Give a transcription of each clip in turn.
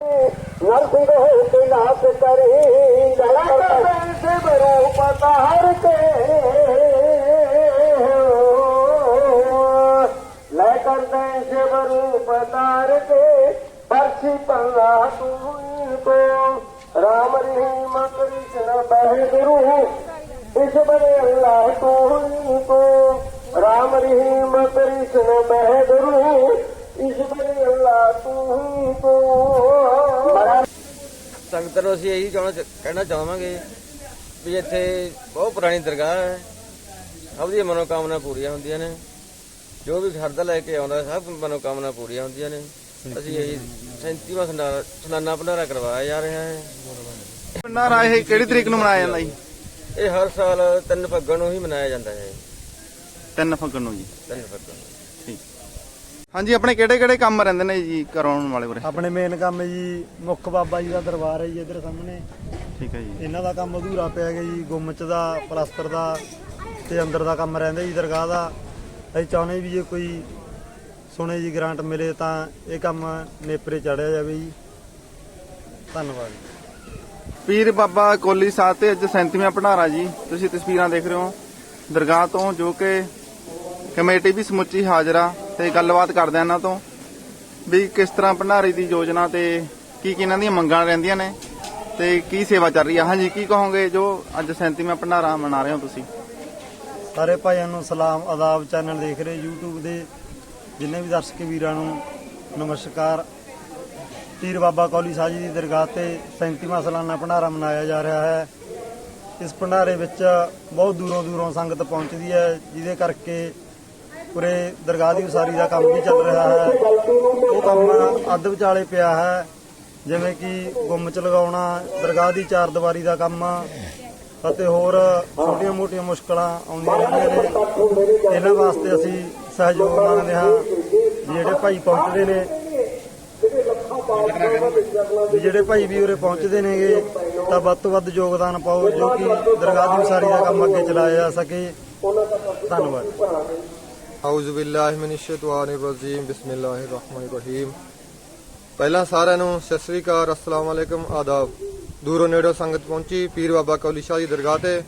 नरसिंह होते नाथ करी से रूप तार के लेकर से रूप तार के परसी पल्ला तू को राम रहीम कृष्ण बह गुरु इस बने अल्लाह तू को ਨੂੰ ਅਸੀਂ ਇਹੀ ਚਾਹਣਾ ਕਹਿਣਾ ਚਾਹਾਂਗੇ ਵੀ ਇੱਥੇ ਬਹੁਤ ਪੁਰਾਣੀ ਦਰਗਾਹ ਹੈ। ਸਭ ਦੀਆਂ ਮਨੋਕਾਮਨਾ ਪੂਰੀਆਂ ਹੁੰਦੀਆਂ ਨੇ। ਜੋ ਵੀ ਸ਼ਰਧਾ ਲੈ ਕੇ ਆਉਂਦਾ ਸਭ ਮਨੋਕਾਮਨਾ ਪੂਰੀਆਂ ਹੁੰਦੀਆਂ ਨੇ। ਅਸੀਂ ਇਹੀ 37ਵਾਂ ਸੰਡਾ- ਸਲਾਨਾ ਭੰਡਾਰਾ ਕਰਵਾਇਆ ਜਾ ਰਿਹਾ ਹੈ। ਭੰਡਾਰਾ ਇਹ ਕਿਹੜੀ ਤਰੀਕ ਨੂੰ ਮਨਾਇਆ ਜਾਂਦਾ ਜੀ? ਇਹ ਹਰ ਸਾਲ ਤਿੰਨ ਫੱਗਣ ਨੂੰ ਹੀ ਮਨਾਇਆ ਜਾਂਦਾ ਹੈ। 3 ਫੱਗਣ ਨੂੰ ਜੀ। ਤਿੰਨ ਫੱਗਣ ਨੂੰ। ਹਾਂਜੀ ਆਪਣੇ ਕਿਹੜੇ ਕਿਹੜੇ ਕੰਮ ਰਹਿੰਦੇ ਨੇ ਜੀ ਕਰਾਉਣ ਵਾਲੇ ਉਰੇ? ਆਪਣੇ ਮੇਨ ਕੰਮ ਜੀ ਮੁੱਖ ਬਾਬਾ ਜੀ ਦਾ ਦਰਬਾਰ ਹੈ ਜੀ ਇਧਰ ਸਾਹਮਣੇ। ਠੀਕ ਹੈ ਜੀ। ਇਹਨਾਂ ਦਾ ਕੰਮ ਅਧੂਰਾ ਪਿਆ ਗਿਆ ਜੀ ਗੁੰਮਚ ਦਾ ਪਲਸਤਰ ਦਾ ਤੇ ਅੰਦਰ ਦਾ ਕੰਮ ਰਹਿੰਦਾ ਜੀ ਦਰਗਾਹ ਦਾ। ਅਸੀਂ ਚਾਹੁੰਦੇ ਵੀ ਜੇ ਕੋਈ ਸੁਣੇ ਜੀ ਗ੍ਰਾਂਟ ਮਿਲੇ ਤਾਂ ਇਹ ਕੰਮ ਨੇਪਰੇ ਚੜਿਆ ਜਾਵੇ ਜੀ। ਧੰਨਵਾਦ। ਪੀਰ ਬਾਬਾ ਕੋਲੀ ਸਾਹਿਬ ਤੇ ਅੱਜ 37ਵਾਂ ਭੰਡਾਰਾ ਜੀ। ਤੁਸੀਂ ਤਸਵੀਰਾਂ ਦੇਖ ਰਹੇ ਹੋ। ਦਰਗਾਹ ਤੋਂ ਜੋ ਕਿ ਕਮੇਟੀ ਵੀ ਸਮੁੱਚੀ ਹਾਜ਼ਰ ਆ। ਤੇ ਗੱਲਬਾਤ ਕਰਦੇ ਆ ਇਹਨਾਂ ਤੋਂ ਵੀ ਕਿਸ ਤਰ੍ਹਾਂ ਭੰਡਾਰੀ ਦੀ ਯੋਜਨਾ ਤੇ ਕੀ ਕੀ ਇਹਨਾਂ ਦੀਆਂ ਮੰਗਾਂ ਰਹਿੰਦੀਆਂ ਨੇ ਤੇ ਕੀ ਸੇਵਾ ਚੱਲ ਰਹੀ ਆ? ਹਾਂਜੀ, ਕੀ ਕਹੋਗੇ ਜੋ ਅੱਜ 37ਵਾਂ ਭੰਡਾਰਾ ਮਨਾ ਰਹੇ ਹੋ ਤੁਸੀਂ? ਸਾਰੇ ਭਾਈਆਂ ਨੂੰ ਸਲਾਮ, ਆਦਾਬ ਚੈਨਲ ਦੇਖ ਰਹੇ YouTube ਦੇ ਜਿੰਨੇ ਵੀ ਦਰਸ਼ਕ ਵੀਰਾਂ ਨੂੰ ਨਮਸਕਾਰ। ਪੀਰ ਬਾਬਾ ਕੌਲੀ ਸਾਹਿਬ ਜੀ ਦੀ ਦਰਗਾਹ ਤੇ 37ਵਾਂ ਸਾਲਾਨਾ ਭੰਡਾਰਾ ਮਨਾਇਆ ਜਾ ਰਿਹਾ ਹੈ। ਇਸ ਭੰਡਾਰੇ ਵਿੱਚ ਬਹੁਤ ਦੂਰੋਂ ਦੂਰੋਂ ਸੰਗਤ ਪਹੁੰਚਦੀ ਹੈ, ਜਿਹਦੇ ਕਰਕੇ ਉਰੇ ਦਰਗਾਹ ਦੀ ਉਸਾਰੀ ਦਾ ਕੰਮ ਵੀ ਚੱਲ ਰਿਹਾ ਹੈ। ਉਹ ਕੰਮ ਅੱਧ ਵਿਚਾਲੇ ਪਿਆ ਹੈ। ਜਿਵੇਂ ਕਿ ਗੁੰਮਚ ਲਗਾਉਣਾ, ਦਰਗਾਹ ਦੀ ਚਾਰ ਦੀਵਾਰੀ ਦਾ ਕੰਮ, ਅਤੇ ਹੋਰ ਛੋਟੀਆਂ ਮੋਟੀਆਂ ਮੁਸ਼ਕਲਾਂ ਆਉਂਦੀਆਂ ਰਹਿੰਦੀਆਂ ਨੇ। ਇਹਨਾਂ ਵਾਸਤੇ ਅਸੀਂ ਸਹਿਯੋਗ ਮੰਗਦੇ ਹਾਂ ਜਿਹੜੇ ਭਾਈ ਪਹੁੰਚਦੇ ਨੇ ਜਿਹੜੇ ਭਾਈ ਵੀ ਉਰੇ ਪਹੁੰਚਦੇ ਨੇਗੇ, ਤਾਂ ਵੱਧ ਤੋਂ ਵੱਧ ਯੋਗਦਾਨ ਪਾਓ, ਜੋ ਕਿ ਦਰਗਾਹ ਦੀ ਉਸਾਰੀ ਦਾ ਕੰਮ ਅੱਗੇ ਚਲਾਇਆ ਜਾ ਸਕੇ। ਧੰਨਵਾਦ। ਆਉਜ਼ ਬਿਲਲਾਹਿ ਪਹਿਲਾਂ ਸਾਰਿਆਂ ਨੂੰ ਸਤਿ ਸ੍ਰੀ ਅਕਾਲ, ਅਸਲਾਮ ਵਾਲੇਕਮ ਆਦਾਬ। ਦੂਰੋਂ ਨੇੜੋਂ ਸੰਗਤ ਪਹੁੰਚੀ, ਪੀਰ ਬਾਬਾ ਕੌਲੀ ਸ਼ਾਹ ਦੀ ਦਰਗਾਹ ਤੇ।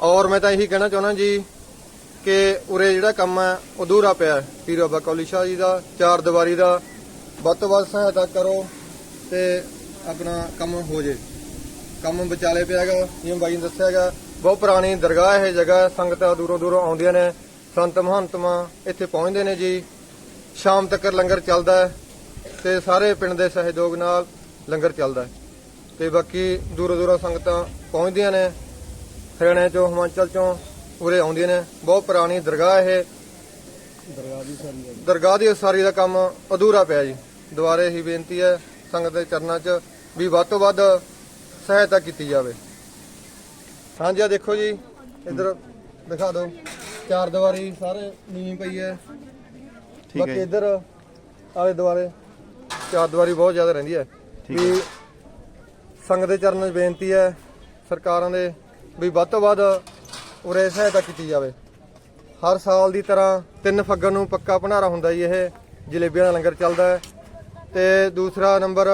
ਔਰ ਮੈਂ ਤਾਂ ਇਹੀ ਕਹਿਣਾ ਚਾਹੁੰਦਾ ਜੀ ਕਿ ਉਰੇ ਜਿਹੜਾ ਕੰਮ ਹੈ, ਉਹ ਅਧੂਰਾ ਪਿਆ ਪੀਰ ਬਾਬਾ ਕੌਲੀ ਸ਼ਾਹ ਜੀ ਦਾ, ਚਾਰ ਦੀਵਾਰੀ ਦਾ। ਵੱਧ ਤੋਂ ਵੱਧ ਸਹਾਇਤਾ ਕਰੋ ਤੇ ਆਪਣਾ ਕੰਮ ਹੋ ਜੇ। ਕੰਮ ਵਿਚਾਲੇ ਪਿਆ ਹੈਗਾ, ਜਿਵੇਂ ਬਾਈ ਨੇ ਦੱਸਿਆ ਹੈਗਾ, ਬਹੁਤ ਪੁਰਾਣੀ ਦਰਗਾਹ ਇਹ ਜਗ੍ਹਾ ਸੰਗਤਾਂ ਦੂਰੋਂ ਦੂਰੋਂ ਆਉਂਦੀਆਂ ਨੇ। ਸੰਤ ਮਹੰਤਮਾ ਇੱਥੇ ਪਹੁੰਚਦੇ ਨੇ ਜੀ। ਸ਼ਾਮ ਤੱਕ ਲੰਗਰ ਚੱਲਦਾ ਹੈ ਤੇ ਸਾਰੇ ਪਿੰਡ ਦੇ ਸਹਿਯੋਗ ਨਾਲ ਲੰਗਰ ਚੱਲਦਾ ਹੈ। ਤੇ ਬਾਕੀ ਦੂਰੋਂ ਦੂਰੋਂ ਸੰਗਤਾਂ ਪਹੁੰਚਦੀਆਂ ਨੇ। ਹਰਿਆਣੇ ਚੋਂ ਹਿਮਾਚਲ ਚੋਂ ਉਰੇ ਆਉਂਦੀਆਂ ਨੇ। ਬਹੁਤ ਪੁਰਾਣੀ ਦਰਗਾਹ ਇਹ। ਦਰਗਾਹ ਦੀ ਉਸਾਰੀ ਦਾ ਕੰਮ ਅਧੂਰਾ ਪਿਆ ਜੀ। ਦੁਬਾਰੇ ਹੀ ਬੇਨਤੀ ਹੈ ਸੰਗਤ ਦੇ ਚਰਨਾਂ 'ਚ ਵੀ ਵੱਧ ਤੋਂ ਵੱਧ ਸਹਾਇਤਾ ਕੀਤੀ ਜਾਵੇ। ਹਾਂਜੀ ਆ ਦੇਖੋ ਜੀ। ਇੱਧਰ ਦਿਖਾ ਦਿਓ। ਚਾਰ ਦੀਵਾਰੀ ਸਾਰੇ ਨੀਵੀਂ ਪਈ ਹੈ। ਠੀਕ ਹੈ ਬਾਕੀ ਜੀ। ਇੱਧਰ ਆਲੇ ਦੁਆਲੇ ਚਾਰ ਦੀਵਾਰੀ ਬਹੁਤ ਜ਼ਿਆਦਾ ਰਹਿੰਦੀ ਹੈ। ਠੀਕ ਵੀ ਸੰਗਤ ਦੇ ਚਰਨਾਂ 'ਚ ਬੇਨਤੀ ਹੈ ਸਰਕਾਰਾਂ ਦੇ ਵੀ ਵੱਧ ਤੋਂ ਵੱਧ ਉਰੇ ਸਹਾਇਤਾ ਕੀਤੀ ਜਾਵੇ। ਹਰ ਸਾਲ ਦੀ ਤਰ੍ਹਾਂ ਤਿੰਨ ਫੱਗਣ ਨੂੰ ਪੱਕਾ ਭੰਡਾਰਾ ਹੁੰਦਾ ਜੀ ਇਹ ਜਲੇਬੀਆਂ ਦਾ ਲੰਗਰ ਚੱਲਦਾ ਹੈ। ਤੇ ਦੂਸਰਾ ਨੰਬਰ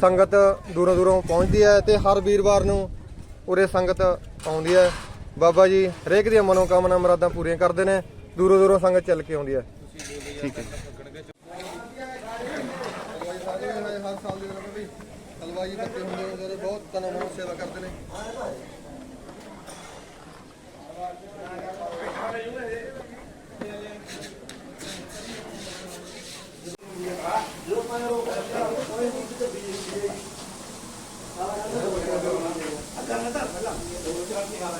ਸੰਗਤ ਦੂਰੋਂ ਦੂਰੋਂ ਪਹੁੰਚਦੀ ਹੈ ਤੇ ਹਰ ਵੀਰਵਾਰ ਨੂੰ ਉਰੇ ਸੰਗਤ ਆਉਂਦੀ ਹੈ। ਬਾਬਾ ਜੀ ਹਰੇਕ ਦੀਆਂ ਮਨੋਕਾਮਨਾ ਮਰਾਦਾਂ ਪੂਰੀਆਂ ਕਰਦੇ ਨੇ ਦੂਰੋਂ ਦੂਰੋਂ ਸੰਗਤ ਚੱਲ ਕੇ ਆਉਂਦੀ ਹੈ। ਠੀਕ ਹੈ। ਹਰ ਸਾਲ ਦੇ ਵਿੱਚ ਵੀ ਹਲਵਾਈ ਇਕੱਠੇ ਹੁੰਦੇ ਨੇ ਜਿਹੜੇ ਬਹੁਤ ਤਨਮ ਨਾਲ ਸੇਵਾ ਕਰਦੇ ਨੇ ਨਾ ਤਾਂ ਪਹਿਲਾਂ ਦੋ ਚਾਰ ਨਹੀਂ ਆ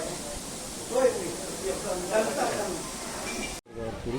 করি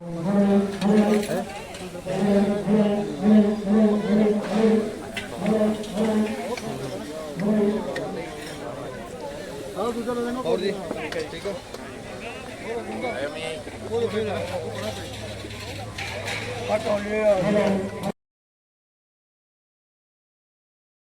ਹੋਰ ਜੀ? ਠੀਕ ਹੋ? ਐਵੇਂ ਹੀ ਕੋਲ ਫੇਰ ਪਟੋਲੇ ਆ